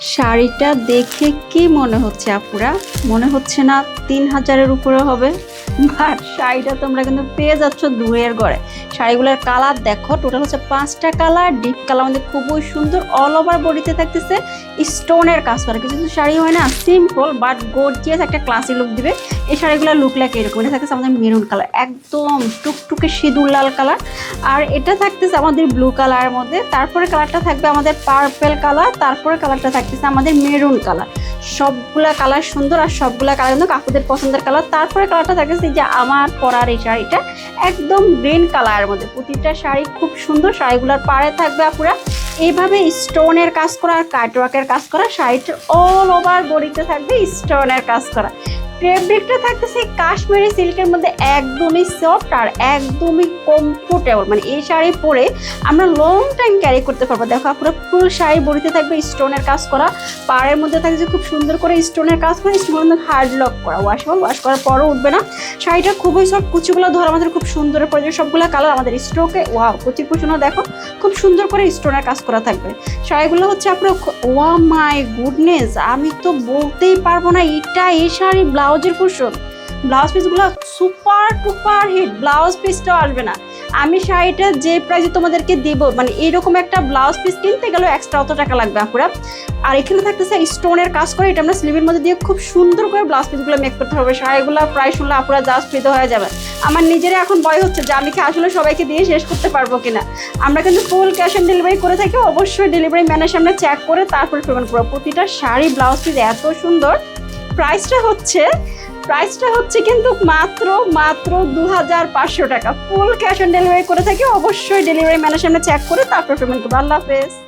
শাড়িটা দেখে কি মনে হচ্ছে আপুরা? মনে হচ্ছে না তিন হাজারের উপরে হবে। বাট শাড়িটা তোমরা কিন্তু পেয়ে যাচ্ছ দূরের ঘরে শাড়িগুলোর কালার দেখো টোটাল হচ্ছে পাঁচটা কালার ডিপ কালার আমাদের খুবই সুন্দর অল ওভার বডিতে থাকতেছে স্টোনের কাজ করা। কিছু কিছু শাড়ি হয় না সিম্পল বাট গর্জিয়াস একটা ক্লাসি লুক দিবে। এই শাড়িগুলোর লুক লাগে এরকম। এটা থাকতেছে আমাদের মেরুন কালার একদম টুকটুকে সিঁদুর লাল কালার আর এটা থাকতেছে আমাদের ব্লু কালারের মধ্যে। তারপরে কালারটা থাকবে আমাদের পার্পেল কালার তারপরে কালারটা থাকতেছে আমাদের মেরুন কালার সবগুলা কালার সুন্দর আর সবগুলা কালার কিন্তু কাকুদের পছন্দের কালার তারপরে কালারটা থাকতেছে যে আমার পরার এই শাড়িটা একদম গ্রিন কালারের মধ্যে। প্রতিটা শাড়ি খুব সুন্দর, শাড়িগুলোর পাড়ে থাকবে আপুরা। এইভাবে স্টোনের কাজ করা আর কাটওয়ার্কের কাজ করা, শাড়িটা অল ওভার বডিতে থাকবে স্টোনের কাজ করা। ফেব্রিকটা থাকতেছে কাশ্মীরি সিল্কের মধ্যে একদমই সফট আর একদমই কমফোর্টেবল মানে এই শাড়ি পরে আমরা লং টাইম ক্যারি করতে পারব। দেখো, পুরো ফুল শাড়ি বডিতে থাকবে স্টোনের কাজ করা। পাড়ের মধ্যে থাকছে খুব সুন্দর করে স্টোনের কাজ করা স্টোনের মধ্যে হার্ড লক করা। ওয়াশেবল ওয়াশ করার পরও উঠবে না। শাড়িটা খুবই সফট কুচিগুলো ধর, আমাদের খুব সুন্দর পড়ে সবগুলো কালার আমাদের স্টোকে ওয়াও কুচি কুচুনো, দেখো, খুব সুন্দর করে স্টোনের কাজ করা থাকবে। শাড়িগুলো হচ্ছে আপনার ওয়া মাই গুডনেস আমি তো বলতেই পারব না, এটা এই শাড়ি ব্লাউজের কুশন ব্লাউজ পিসগুলো সুপার টুপার হিট ব্লাউজ পিসটাও আসবে না। আমি শাড়িটা যে প্রাইসে তোমাদেরকে দেব মানে এইরকম একটা ব্লাউজ পিস কিনতে গেলেও এক্সট্রা অত টাকা লাগবে আপুরা। আর এখানে থাকতেছে স্টোনের কাজ করে, এটা আমরা স্লিভের মধ্যে দিয়ে খুব সুন্দর করে ব্লাউজ পিসগুলো মেক করতে হবে। শাড়িগুলো প্রায় শুনলে আপুরা জাস্ট ফ্রিতে হয়ে যাবে। আমার নিজেরই এখন ভয় হচ্ছে যে আমি কি আসলে সবাইকে দিয়ে শেষ করতে পারব কিনা। আমরা কিন্তু ফুল ক্যাশ অন ডেলিভারি করে থাকি, অবশ্যই ডেলিভারি ম্যানের সামনে চেক করে তারপরে পেমেন্ট করব। প্রতিটা শাড়ি, ব্লাউজ পিস এত সুন্দর। প্রাইসটা হচ্ছে প্রাইসটা হচ্ছে কিন্তু মাত্র মাত্র দু হাজার পাঁচশো টাকা। ফুল ক্যাশ অন ডেলিভারি করে থাকি, অবশ্যই ডেলিভারি ম্যানের সামনে চেক করে তারপর পেমেন্ট করব। আল্লাহ হাফেজ।